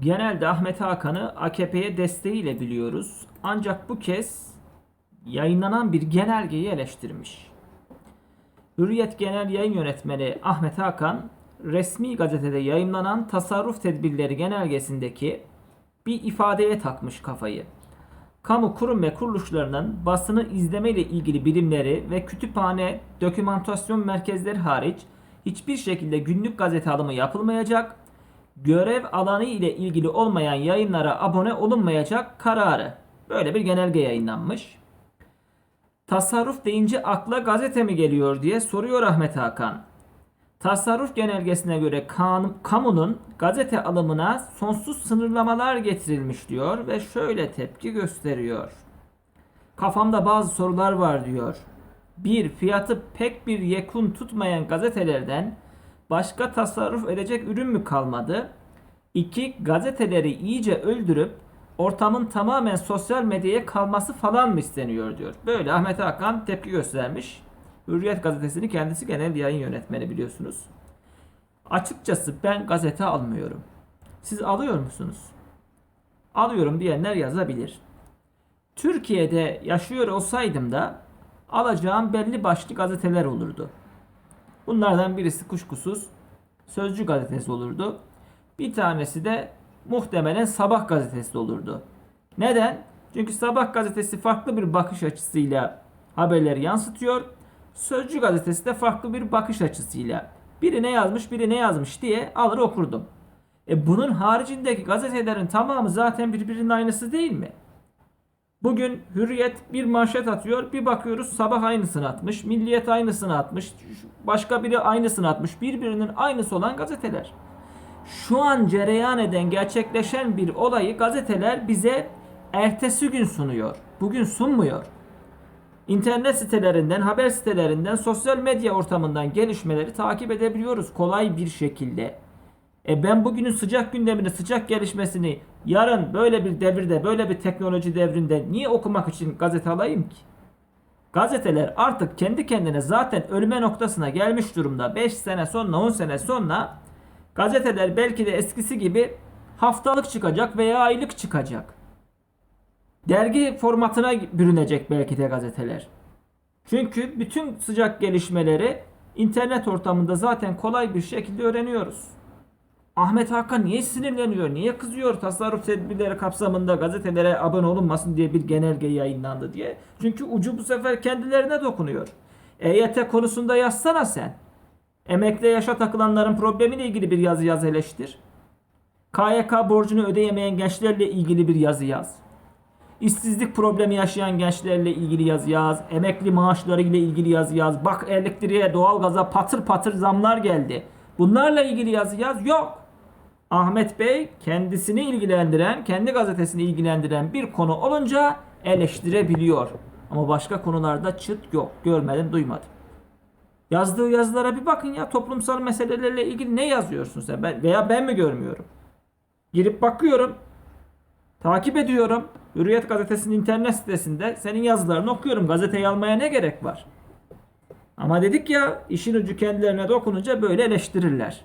Genelde Ahmet Hakan'ı AKP'ye desteğiyle biliyoruz. Ancak bu kez yayınlanan bir genelgeyi eleştirmiş. Hürriyet Genel Yayın Yönetmeni Ahmet Hakan, resmi gazetede yayınlanan tasarruf tedbirleri genelgesindeki bir ifadeye takmış kafayı. Kamu kurum ve kuruluşlarının basını izleme ile ilgili birimleri ve kütüphane, dokümantasyon merkezleri hariç hiçbir şekilde günlük gazete alımı yapılmayacak, görev alanı ile ilgili olmayan yayınlara abone olunmayacak kararı. Böyle bir genelge yayınlanmış. Tasarruf deyince akla gazete mi geliyor diye soruyor Ahmet Hakan. Tasarruf genelgesine göre kan, kamunun gazete alımına sonsuz sınırlamalar getirilmiş diyor ve şöyle tepki gösteriyor. Kafamda bazı sorular var diyor. Bir, fiyatı pek bir yekun tutmayan gazetelerden başka tasarruf edecek ürün mü kalmadı? İki, gazeteleri iyice öldürüp ortamın tamamen sosyal medyaya kalması falan mı isteniyor diyor. Böyle Ahmet Hakan tepki göstermiş. Hürriyet gazetesini kendisi genel yayın yönetmeni biliyorsunuz. Açıkçası ben gazete almıyorum. Siz alıyor musunuz? Alıyorum diyenler yazabilir. Türkiye'de yaşıyor olsaydım da alacağım belli başlı gazeteler olurdu. Bunlardan birisi kuşkusuz Sözcü gazetesi olurdu. Bir tanesi de muhtemelen Sabah gazetesi olurdu. Neden? Çünkü Sabah gazetesi farklı bir bakış açısıyla haberleri yansıtıyor. Sözcü gazetesi de farklı bir bakış açısıyla. Biri ne yazmış, biri ne yazmış diye alır okurdum. E bunun haricindeki gazetelerin tamamı zaten birbirinin aynısı değil mi? Bugün Hürriyet bir manşet atıyor. Bir bakıyoruz sabah aynısını atmış. Milliyet aynısını atmış. Başka biri aynısını atmış. Birbirinin aynısı olan gazeteler. Şu an cereyan eden, gerçekleşen bir olayı gazeteler bize ertesi gün sunuyor. Bugün sunmuyor. İnternet sitelerinden, haber sitelerinden, sosyal medya ortamından gelişmeleri takip edebiliyoruz kolay bir şekilde. E ben bugünün sıcak gündemini, sıcak gelişmesini yarın böyle bir devirde, böyle bir teknoloji devrinde niye okumak için gazete alayım ki? Gazeteler artık kendi kendine zaten ölme noktasına gelmiş durumda. 5 sene sonra, 10 sene sonra gazeteler belki de eskisi gibi haftalık çıkacak veya aylık çıkacak. Dergi formatına bürünecek belki de gazeteler. Çünkü bütün sıcak gelişmeleri internet ortamında zaten kolay bir şekilde öğreniyoruz. Ahmet Hakan niye sinirleniyor? Niye kızıyor tasarruf tedbirleri kapsamında gazetelere abone olunmasın diye bir genelge yayınlandı diye. Çünkü ucu bu sefer kendilerine dokunuyor. EYT konusunda yazsana sen. Emekli yaşa takılanların problemiyle ilgili bir yazı yaz eleştir. KYK borcunu ödeyemeyen gençlerle ilgili bir yazı yaz. İşsizlik problemi yaşayan gençlerle ilgili yazı yaz. Emekli maaşları ile ilgili yazı yaz. Bak elektriğe, doğalgaza patır patır zamlar geldi. Bunlarla ilgili yazı yaz. Yok. Ahmet Bey kendisini ilgilendiren, kendi gazetesini ilgilendiren bir konu olunca eleştirebiliyor. Ama başka konularda çıt yok. Görmedim, duymadım. Yazdığı yazılara bir bakın ya toplumsal meselelerle ilgili ne yazıyorsun sen? Ben, veya ben mi görmüyorum? Girip bakıyorum. Takip ediyorum. Hürriyet gazetesinin internet sitesinde senin yazılarını okuyorum. Gazeteyi almaya ne gerek var? Ama dedik ya işin ucu kendilerine dokununca böyle eleştirirler.